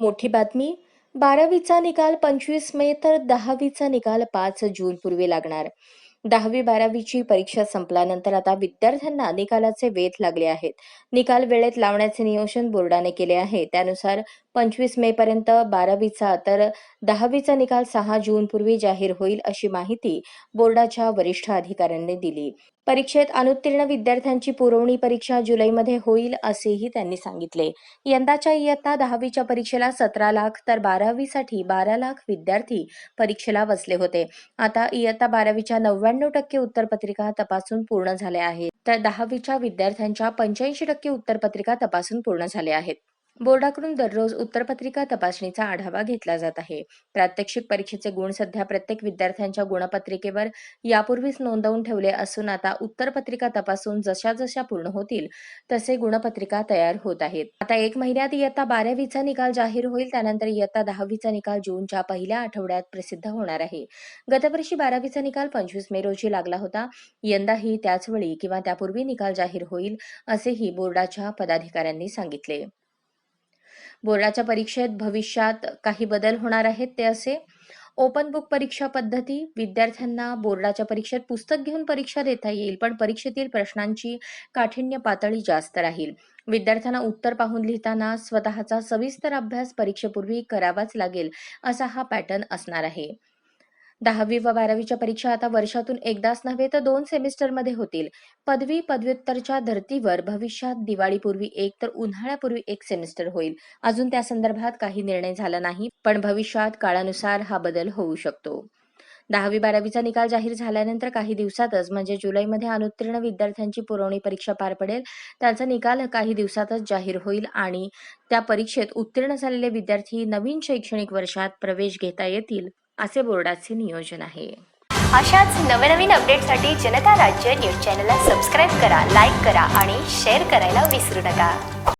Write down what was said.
मोठी बातमी बारावीचा निकाल पंचवीस मे तर दहावीचा निकाल पाच जून पूर्वी लागणार. दहावी बारावीची परीक्षा संपल्यानंतर आता विद्यार्थ्यांना निकालाचे वेध लागले आहेत. निकाल वेळेत लावण्याचे नियोजन बोर्डाने केले आहे. त्यानुसार पंचवीस मे पर्यंत बारावीचा तर दहावीचा निकाल सहा जून पूर्वी जाहीर होईल अशी माहिती बोर्डाच्या वरिष्ठ अधिकाऱ्यांनी दिली. परीक्षेत अनुत्तीर्ण विद्यार्थ्यांची पुरवणी परीक्षा जुलैमध्ये होईल असेही त्यांनी सांगितले. यंदाच्या इयत्ता दहावीच्या परीक्षेला सतरा लाख तर बारावीसाठी बारा लाख विद्यार्थी परीक्षेला बसले होते. आता इयत्ता बारावीच्या नव्याण्णव टक्के उत्तरपत्रिका तपासून पूर्ण झाल्या आहेत. तर दहावीच्या विद्यार्थ्यांच्या पंच्याऐंशी टक्के उत्तरपत्रिका तपासून पूर्ण झाल्या आहेत. बोर्डाकडून दररोज उत्तरपत्रिका तपासणीचा आढावा घेतला जात आहे. प्रात्यक्षिक परीक्षेचे गुण सध्या प्रत्येक विद्यार्थ्यांच्या गुणपत्रिकेवर यापूर्वीच नोंदवून ठेवले असून आता उत्तरपत्रिका तपासून जशा जशा पूर्ण होतील तसे गुणपत्रिका तयार होत आहेत. आता एक महिन्यात इयत्ता बारावीचा निकाल जाहीर होईल त्यानंतर इयत्ता दहावीचा निकाल जूनच्या पहिल्या आठवड्यात प्रसिद्ध होणार आहे. गतवर्षी बारावीचा निकाल पंचवीस मे रोजी लागला होता. यंदाही त्याच वेळी किंवा त्यापूर्वी निकाल जाहीर होईल असेही बोर्डाच्या पदाधिकाऱ्यांनी सांगितले. बोर्डाच्या परीक्षेत भविष्यात काही बदल होणार आहेत ते असे. ओपन बुक परीक्षा पद्धती विद्यार्थ्यांना बोर्डाच्या परीक्षेत पुस्तक घेऊन परीक्षा देता येईल पण परीक्षेतील प्रश्नांची काठिण्य पातळी जास्त राहील. विद्यार्थ्यांना उत्तर पाहून लिहिताना स्वतःचा सविस्तर अभ्यास परीक्षेपूर्वी करावाच लागेल असा हा पॅटर्न असणार आहे. दहावी व बारावीच्या परीक्षा आता वर्षातून एकदाच नव्हे तर दोन सेमिस्टरमध्ये होतील. पदवी पदव्युत्तरच्या धर्तीवर भविष्यात दिवाळीपूर्वी एक तर उन्हाळ्यापूर्वी एक सेमिस्टर होईल. अजून त्या संदर्भात काही निर्णय झाला नाही पण भविष्यात काळानुसार हा बदल होऊ शकतो. दहावी बारावीचा निकाल जाहीर झाल्यानंतर काही दिवसातच म्हणजे जुलैमध्ये अनुत्तीर्ण विद्यार्थ्यांची पुरवणी परीक्षा पार पडेल त्याचा निकाल काही दिवसातच जाहीर होईल आणि त्या परीक्षेत उत्तीर्ण झालेले विद्यार्थी नवीन शैक्षणिक वर्षात प्रवेश घेता येतील. असे बोर्डाचे नियोजन आहे. अशाच नवनवीन अपडेटसाठी जनता राज्य न्यूज चॅनलला सबस्क्राईब करा लाईक करा आणि शेअर करायला विसरू नका.